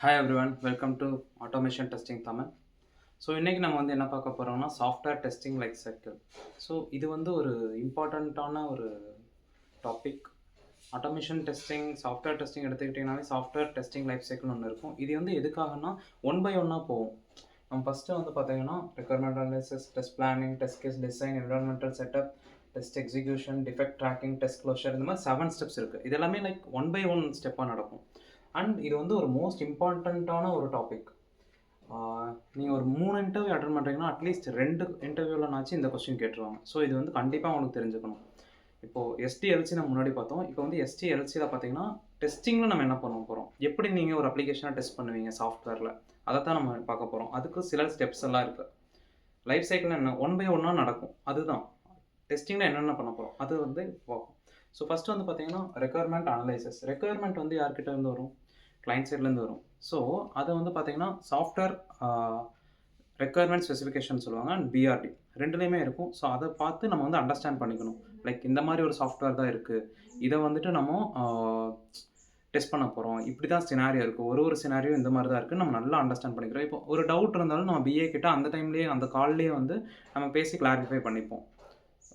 Hi everyone welcome to automation testing Tamil so இன்றைக்கி நம்ம வந்து என்ன பார்க்க போகிறோம்னா software testing life cycle so இது வந்து ஒரு இம்பார்ட்டண்ட்டான ஒரு topic automation testing software testing எடுத்துக்கிட்டிங்கனாலே software testing life cycle ஒன்று இருக்கும். இது வந்து எதுக்காகனா ஒன் பை ஒன்னாக போகும். நம்ம ஃபஸ்ட்டு வந்து பார்த்தீங்கன்னா requirement analysis test planning test case design environmental setup test execution defect tracking test closure இந்த மாதிரி செவன் ஸ்டெப்ஸ் இருக்குது இது எல்லாமே லைக் ஒன் பை ஒன் ஸ்டெப்பாக நடக்கும். அண்ட் இது வந்து ஒரு மோஸ்ட் இம்பார்ட்டண்ட்டான ஒரு டாபிக் நீங்கள் ஒரு மூணு இன்டர்வியூ அட்டன் பண்ணுறீங்கன்னா அட்லீஸ்ட் ரெண்டு இன்டர்வியூலனாச்சும் இந்த கொஸ்டின் கேட்டுருவாங்க. ஸோ இது வந்து கண்டிப்பாக உங்களுக்கு தெரிஞ்சுக்கணும். இப்போது எஸ்டிஎல்சி நம்ம முன்னாடி பார்த்தோம். இப்போ வந்து எஸ்டிஎல்சியில் பார்த்தீங்கன்னா டெஸ்டிங்கில் நம்ம என்ன பண்ண போகிறோம் எப்படி நீங்கள் ஒரு அப்ளிகேஷனை டெஸ்ட் பண்ணுவீங்க சாஃப்ட்வேரில் அதை தான் நம்ம பார்க்க போகிறோம் அதுக்கு சில ஸ்டெப்ஸ் எல்லாம் இருக்குது லைஃப் சைக்கிள் என்ன ஒன் பை ஒன்னாக நடக்கும். அதுதான். டெஸ்டிங்கில் என்னென்ன பண்ண போகிறோம் அது வந்து பார்க்கும் ஸோ ஃபஸ்ட்டு வந்து பார்த்தீங்கன்னா ரெக்குயர்மெண்ட் அனலைசிஸ் ரெக்குயர்மெண்ட் வந்து யார்கிட்ட இருந்து வரும்? கிளைண்ட் சைட்லேருந்து வரும். ஸோ அதை வந்து பார்த்தீங்கன்னா சாஃப்ட்வேர் ரெக்குயர்மெண்ட் ஸ்பெசிஃபிகேஷன் சொல்லுவாங்க அண்ட் பிஆர்டி ரெண்டுலேயுமே இருக்கும். ஸோ அதை பார்த்து நம்ம வந்து அண்டர்ஸ்டாண்ட் பண்ணிக்கணும். லைக் இந்த மாதிரி ஒரு சாஃப்ட்வேர் தான் இருக்குது இதை வந்துட்டு நம்ம டெஸ்ட் பண்ண போகிறோம் இப்படி தான் சினாரியோ இருக்குது ஒரு ஒரு சினாரியோ இந்த மாதிரி தான் இருக்குது நம்ம நல்லா அண்டர்ஸ்டாண்ட் பண்ணிக்கிறோம். இப்போ ஒரு டவுட் இருந்தாலும் நம்ம பிஏ கிட்ட அந்த டைம்லேயே அந்த கால்லேயே வந்து நம்ம பேசி கிளாரிஃபை பண்ணிப்போம்.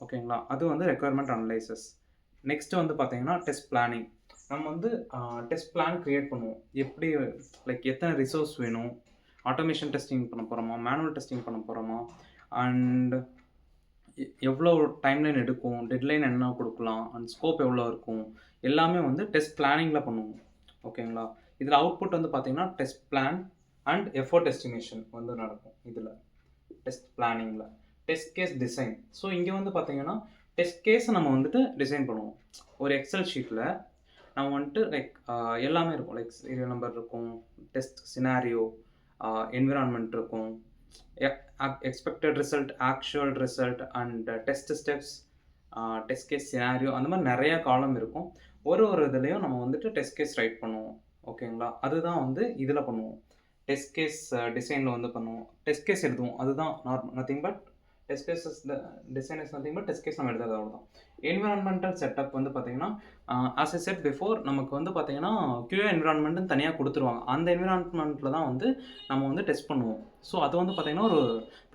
ஓகேங்களா அது வந்து ரெக்குயர்மெண்ட் அனலைசஸ் நெக்ஸ்ட்டு வந்து பார்த்தீங்கன்னா டெஸ்ட் பிளானிங் நம்ம வந்து டெஸ்ட் பிளான் க்ரியேட் பண்ணுவோம். எப்படி லைக் எத்தனை ரிசோர்ஸ் வேணும்? ஆட்டோமேஷன் டெஸ்டிங் பண்ண போகிறோமா மேனுவல் டெஸ்டிங் பண்ண போகிறோமா அண்ட் எவ்வளோ டைம்லைன் எடுக்கும்? டெட்லைன் என்ன கொடுக்கலாம்? அண்ட் ஸ்கோப் எவ்வளோ இருக்கும்? எல்லாமே வந்து டெஸ்ட் பிளானிங்கில் பண்ணுவோம். ஓகேங்களா இதில் அவுட்புட் வந்து பார்த்தீங்கன்னா test plan and effort estimation வந்து நடக்கும் இதில். டெஸ்ட் பிளானிங்கில் டெஸ்ட் கேஸ் டிசைன் ஸோ இங்கே வந்து பார்த்தீங்கன்னா டெஸ்ட் கேஸை நம்ம வந்துட்டு டிசைன் பண்ணுவோம். ஒரு எக்ஸல் ஷீட்டில் நம்ம வந்துட்டு லைக் எல்லாமே இருக்கும். லைக் சீரியல் நம்பர் இருக்கும் டெஸ்ட் சினாரியோ என்விரான்மெண்ட் இருக்கும். Expected result actual result and test steps test case scenario அந்த மாதிரி நிறையா காலம் இருக்கும். ஒரு ஒரு இதுலேயும் நம்ம வந்துட்டு டெஸ்ட் கேஸ் ரைட் பண்ணுவோம். ஓகேங்களா அதுதான் வந்து இதில் பண்ணுவோம். டெஸ்ட் கேஸ் டிசைனில் வந்து பண்ணுவோம். டெஸ்ட் கேஸ் எழுதுவோம். அதுதான் normal nothing but test cases designers the design is nothing but test case நம்ம எடுத்தது அவ்வளோதான் என்விரான்மெண்டல் செட்டப் வந்து பார்த்தீங்கன்னா ஆஸ் எ செட் பிஃபோர் நமக்கு வந்து பார்த்தீங்கன்னா கியூஏ என்விரான்மெண்ட்னு தனியாக கொடுத்துருவாங்க. அந்த என்விரான்மெண்ட்டில் தான் வந்து நம்ம வந்து டெஸ்ட் பண்ணுவோம். ஸோ அது வந்து பார்த்தீங்கன்னா ஒரு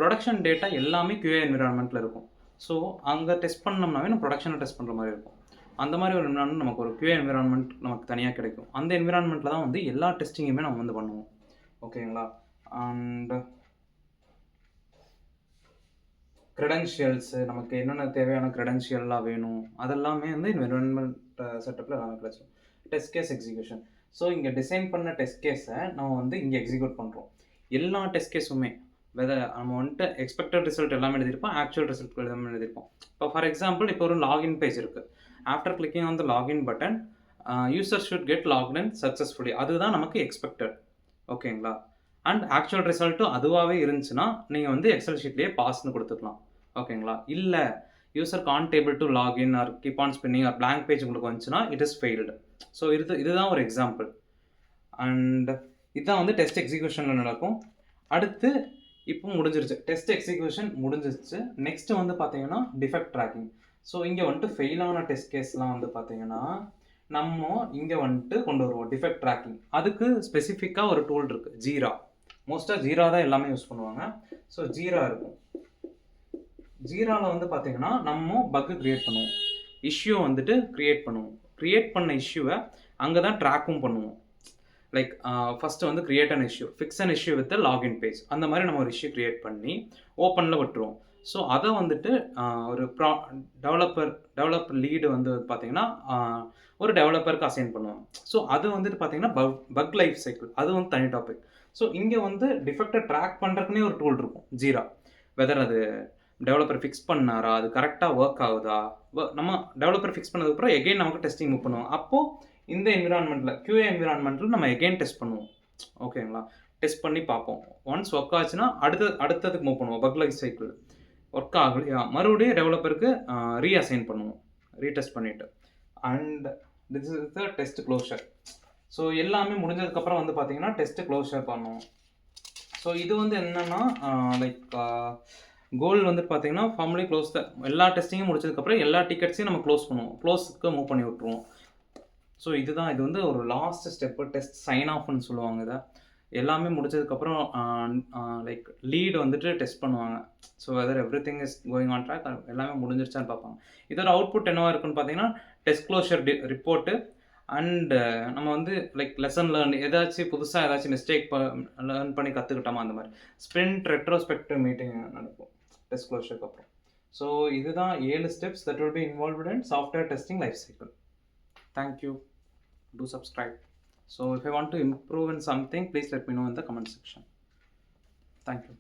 ப்ரொடக்ஷன் டேட்டா எல்லாமே கியூஏ என்விரான்மெண்ட்டில் இருக்கும். ஸோ அங்கே டெஸ்ட் பண்ணோம்னாவே நம்ம ப்ரொடக்ஷனை டெஸ்ட் பண்ணுற மாதிரி இருக்கும். அந்த மாதிரி ஒரு என்விரான்மெண்ட் நமக்கு ஒரு கியூஏ என்விரான்மெண்ட் நமக்கு தனியாக கிடைக்கும். அந்த என்விரான்மெண்ட்டில் தான் வந்து எல்லா டெஸ்டிங்குமே நம்ம வந்து பண்ணுவோம். ஓகேங்களா அண்ட் க்ரெடென்ஷியல்ஸு நமக்கு என்னென்ன தேவையான க்ரெடென்ஷியல்லாம் வேணும் அதெல்லாமே வந்து என்விரான்மெண்ட் செட்டப்பில் எல்லாமே கிடச்சிடும் டெஸ்ட் கேஸ் எக்ஸிக்யூஷன் ஸோ இங்கே டிசைன் பண்ண டெஸ்ட் கேஸை நம்ம வந்து இங்கே எக்ஸிக்யூட் பண்ணுறோம் எல்லா டெஸ்ட் கேஸுமே வெத நம்ம வந்துட்டு எக்ஸ்பெக்டட் ரிசல்ட் எல்லாமே எழுதியிருப்போம் ஆக்சுவல் ரிசல்ட் எல்லாமே எழுதியிருப்போம். இப்போ ஃபார் எக்ஸாம்பிள் இப்போ ஒரு லாகின் பேஜ் இருக்குது after clicking on the login button user should get login successfully அதுதான் நமக்கு எக்ஸ்பெக்டட் ஓகேங்களா அண்ட் ஆக்சுவல் ரிசல்ட்டும் அதுவாகவே இருந்துச்சுன்னா நீங்கள் வந்து எக்ஸல் ஷீட்லேயே பாஸ்னு கொடுத்துக்கலாம். ஓகேங்களா இல்லை user can able to login or keep on spinning or blank page உங்களுக்கு வந்துச்சுன்னா இட் இஸ் ஃபெயில்டு ஸோ இது இதுதான் ஒரு எக்ஸாம்பிள் அண்ட் இதுதான் வந்து டெஸ்ட் எக்ஸிக்யூஷனில் நடக்கும். அடுத்து இப்போ முடிஞ்சிருச்சு. டெஸ்ட் எக்ஸிக்யூஷன் முடிஞ்சிருச்சு. நெக்ஸ்ட் வந்து பார்த்தீங்கன்னா டிஃபெக்ட் ட்ராக்கிங் ஸோ இங்கே வந்துட்டு ஃபெயிலான டெஸ்ட் கேஸ்லாம் வந்து பார்த்தீங்கன்னா நம்ம இங்கே வந்துட்டு கொண்டு வருவோம் டிஃபெக்ட் ட்ராக்கிங் அதுக்கு ஸ்பெசிஃபிக்காக ஒரு டூல் இருக்குது ஜீரா மோஸ்ட்டாக ஜீரா தான் எல்லாமே யூஸ் பண்ணுவாங்க. ஸோ ஜீரா இருக்கும். ஜீராவில் வந்து பார்த்தீங்கன்னா நம்ம பக்கு க்ரியேட் பண்ணுவோம். இஷ்யூ வந்துட்டு க்ரியேட் பண்ணுவோம். க்ரியேட் பண்ண இஷ்யூவை அங்கே தான் ட்ராக்கும் பண்ணுவோம். லைக் ஃபஸ்ட்டு uh, வந்து create an issue fix an issue with login page அந்த மாதிரி நம்ம ஒரு இஷ்யூ க்ரியேட் பண்ணி ஓப்பனில் விட்டுருவோம். ஸோ அதை வந்துட்டு uh, ஒரு ப்ரா டெவலப்பர் டெவலப்பர் லீடு வந்து பார்த்தீங்கன்னா uh, ஒரு டெவலப்பருக்கு அசைன் பண்ணுவோம் ஸோ அது வந்துட்டு பார்த்தீங்கன்னா பக் பக் லைஃப் சைக்கிள் அது வந்து தனி டாபிக் ஸோ இங்கே வந்து டிஃபெக்டை ட்ராக் பண்ணுறதுக்குனே ஒரு டூல் இருக்கும் ஜீரா வெதர் அது டெவலப்பர் ஃபிக்ஸ் பண்ணாரா அது கரெக்டாக ஒர்க் ஆகுதா நம்ம டெவலப்பர் ஃபிக்ஸ் பண்ணதுக்கப்புறம் எகெயின் நமக்கு டெஸ்டிங் மூவ் பண்ணுவோம் அப்போது இந்த என்விரான்மெண்ட்டில் கியூஏ என்விரான்மெண்ட்டில் நம்ம எகெயின் டெஸ்ட் பண்ணுவோம். ஓகேங்களா டெஸ்ட் பண்ணி பார்ப்போம். ஒன்ஸ் ஒர்க் ஆச்சுன்னா அடுத்த அடுத்ததுக்கு மூவ் பண்ணுவோம். பக்லக் சைக்கிள் ஒர்க் ஆகலையா? மறுபடியும் டெவலப்பருக்கு ரீஅசைன் பண்ணுவோம். ரீடெஸ்ட் பண்ணிவிட்டு and this is the test closure so எல்லாமே முடிஞ்சதுக்கப்புறம் வந்து பார்த்தீங்கன்னா டெஸ்ட்டு க்ளோஷர் பண்ணுவோம். ஸோ இது வந்து என்னென்னா லைக் கோல் வந்து பார்த்தீங்கன்னா ஃபார்மலி க்ளோஸ் தான். எல்லா டெஸ்டிங்கும் முடிச்சதுக்கப்புறம் எல்லா டிக்கெட்ஸையும் நம்ம க்ளோஸ் பண்ணுவோம். க்ளோஸ்க்கு மூவ் பண்ணி விட்ருவோம் ஸோ இதுதான் இது வந்து ஒரு லாஸ்ட் ஸ்டெப்பு டெஸ்ட் சைன் ஆஃப்னு சொல்லுவாங்க இதை. எல்லாமே முடிச்சதுக்கப்புறம் லைக் லீடு வந்துட்டு டெஸ்ட் பண்ணுவாங்க. So whether every thing is going on track எல்லாமே முடிஞ்சிருச்சான்னு பார்ப்பாங்க. இதோட அவுட்புட் என்னவாக இருக்குன்னு பார்த்தீங்கன்னா test closure D report and நம்ம வந்து லைக் லெசன் லேர்ன் ஏதாச்சும் புதுசாக ஏதாச்சும் மிஸ்டேக் ப லேர்ன் பண்ணி கற்றுக்கிட்டோமா அந்த மாதிரி. ஸ்ப்ரிண்ட் ரெட்ரோஸ்பெக்டிவ் மீட்டிங் நடக்கும். டெஸ்ட் க்ளோஷருக்கு அப்புறம் ஸோ இதுதான் ஏழு steps that will be involved in software testing life cycle thank you do subscribe so if i want to improve in something please let me know in the comment section thank you